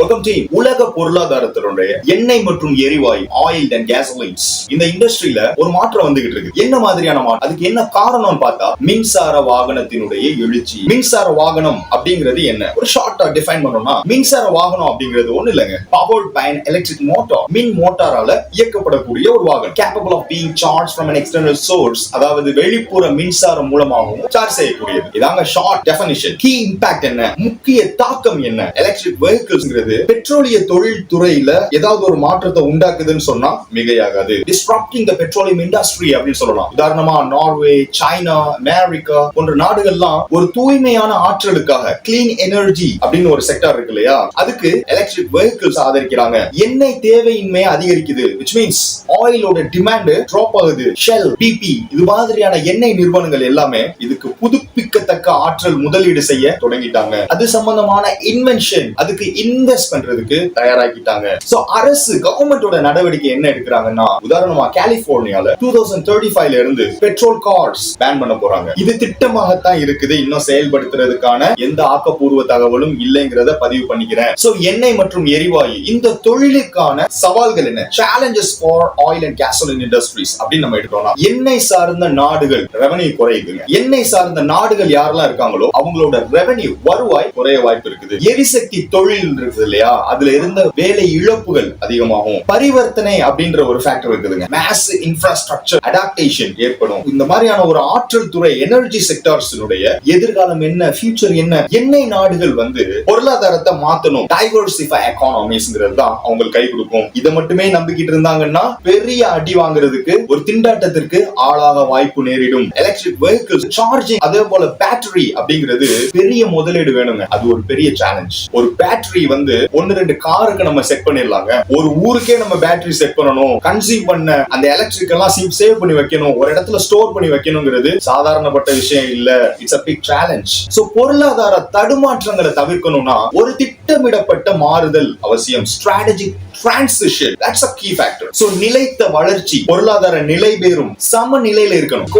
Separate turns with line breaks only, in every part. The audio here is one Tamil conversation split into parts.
வெல்கம் டீம் உலக பொருளாதாரத்தினுடைய எண்ணெய் மற்றும் எரிவாயு ஆயில் அண்ட் கேசோலின்ஸ் இந்த இண்டஸ்ட்ரியில ஒரு மாற்றம் வந்துகிட்டு இருக்கு. என்ன மாதிரியான மாற்றம்? அதுக்கு என்ன காரணம் பார்த்தா மின்சார வாகனத்தினுடைய எழுச்சி. மின்சார வாகனம் அப்படிங்கிறது என்ன? ஒரு ஷார்ட்டா டிஃபைன் பண்ணோம்னா மின்சார வாகனம் அப்படிங்கிறது ஒண்ணு இல்லைங்க. பவர் பயன் எலக்ட்ரிக் மோட்டார் மின் மோட்டாரால இயக்கப்படக்கூடிய ஒரு வாகனம். Capable of being charge from an external source அதாவது வெளிப்புற மின்சாரம் மூலமாகவும் சார்ஜ் செய்யக்கூடியது. இதாங்க ஷார்ட் டெஃபினிஷன் கீ இம்பாக்ட் என்ன? முக்கிய தாக்கம் என்ன? எலக்ட்ரிக் வெஹிக்கிள்ஸ்ங்கிறது பெட்ரோலிய தொழில் துறையில ஏதாவது ஒரு மாற்றத்தை உண்டாக்குதுன்னு சொன்னா மிகையாகாது. டிஸ்ட்ராப்டிங் த பெட்ரோலியம் இண்டஸ்ட்ரி அப்படின்னு சொல்லலாம். உதாரணமா நார்வே சைனா அமெரிக்கா போன்ற நாடுகள்லாம் ஒரு தூய்மையான ஆற்றலுக்காக கிளீன் எனர்ஜி அப்படின்னு ஒரு செக்டார் இருக்கு இல்லையா? அதுக்கு எலக்ட்ரிக் வெஹிக்கிள்ஸ் ஆதரிக்கிறாங்க. எண்ணெய் தேவையின்மை அதிகரிக்குது விச் மீன்ஸ் ஆயிலோட டிமாண்ட் ட்ராப் ஆகுது. ஷெல் பிபி இது மாதிரியான எண்ணெய் நிறுவனங்கள் எல்லாமே இதுக்கு புதுப்பிக்கத்தக்க ஆற்றல் முதலீடு செய்ய தொடங்கிட்டாங்க. அது சம்பந்தமான இன்வென்ஷன் அதுக்கு இன்வெஸ்ட் பண்றதுக்கு தயாராக்கிட்டாங்க சோ அரசு கவர்மெண்டோட நடவடிக்கை என்ன எடுக்கிறாங்கன்னா உதாரணமா கலிபோர்னியால டூ தௌசண்ட் தேர்ட்டி ஃபைவ்ல இருந்து பெட்ரோல் கார்ஸ் பேன் பண்ண போறாங்க. இது திட்டமாகத்தான் இருக்குது. இன்னும் செயல்படுத்துறதுக்கான எந்த ஆக்கப்பூர்வ தகவலும் இல்லைங்கிறத பதிவு பண்ணிக்கிறேன். சோ எண்ணெய் மற்றும் எரிவாயு இந்த தொழிலுக்கான சவால்கள் என்ன? Challenges for oil and gasoline industries அப்படின்னு நம்ம எடுத்தோம்னா எண்ணெய் சார்ந்த நாடுகள் ரெவன்யூ குறையுதுங்க. எண்ணெய் சார்ந்த சார்ந்த நாடுகள் யாரெல்லாம் இருக்காங்களோ அவங்களோட ரெவன்யூ வருவாய் குறைய வாய்ப்பு இருக்குது. எரிசக்தி தொழில் இருக்குது இல்லையா? அதுல இருந்த வேலை இழப்புகள் அதிகமாகும். பரிவர்த்தனை அப்படின்ற ஒரு ஃபேக்டர் இருக்குதுங்க. மேஸ் இன்ஃப்ராஸ்ட்ரக்சர் அடாப்டேஷன் ஏற்படும். இந்த மாதிரியான ஒரு ஆற்றல் துறை எனர்ஜி செக்டார்ஸினுடைய எதிர்காலம் என்ன ஃபியூச்சர் என்ன எண்ணெய் நாடுகள் வந்து பொருளாதாரத்தை மாத்தணும். டைவர்சிஃபை எக்கானமிஸ்ங்கிறது தான் அவங்களுக்கு கை கொடுக்கும். இதை மட்டுமே நம்பிக்கிட்டு இருந்தாங்கன்னா பெரிய அடி வாங்குறதுக்கு ஒரு திண்டாட்டத்திற்கு ஆளாக வாய்ப்பு நேரிடும். எலக்ட்ரிக் வெஹிக்கிள்ஸ் சார்ஜிங் அதே போல பேட்டரி அப்படிங்கிறது பெரிய முதலீடு வேணுங்க. அது ஒரு பெரிய சேலஞ்ச் ஒரு பேட்டரி வந்து ஒன்னு ரெண்டு காருக்கு நம்ம செட் பண்ணிடலாங்க. ஒரு ஊருக்கே நம்ம பேட்டரி செட் பண்ணணும். கன்சீவ் பண்ண அந்த எலக்ட்ரிக் எல்லாம் சேவ் பண்ணி வைக்கணும். ஒரு இடத்துல ஸ்டோர் பண்ணி வைக்கணுங்கிறது சாதாரணப்பட்ட விஷயம் இல்ல. It's a big challenge so பொருளாதார தடுமாற்றங்களை தவிர்க்கணும்னா ஒரு திட்டமிடப்பட்ட மாறுதல் அவசியம். Strategic transition that's a key factor so நிலைத்த வளர்ச்சி பொருளாதார நிலை பேரும் சம நிலையில இருக்கணும்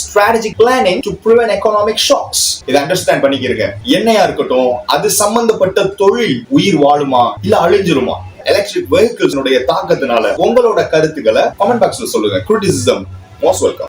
strategic planning planning to prevent economic இதை அண்டர்ஸ்டாண்ட் பண்ணிக்கிறீங்க என்னையா இருக்கட்டும் அது சம்பந்தப்பட்ட தொழில் உயிர் வாழுமா இல்ல அழிஞ்சிருமா? எலக்ட்ரிக் வெஹிக்கிள்ஸ் தாக்கத்தினால உங்களோட கருத்துக்களை கமெண்ட் பாக்ஸ்ல சொல்லுங்க. Criticism most welcome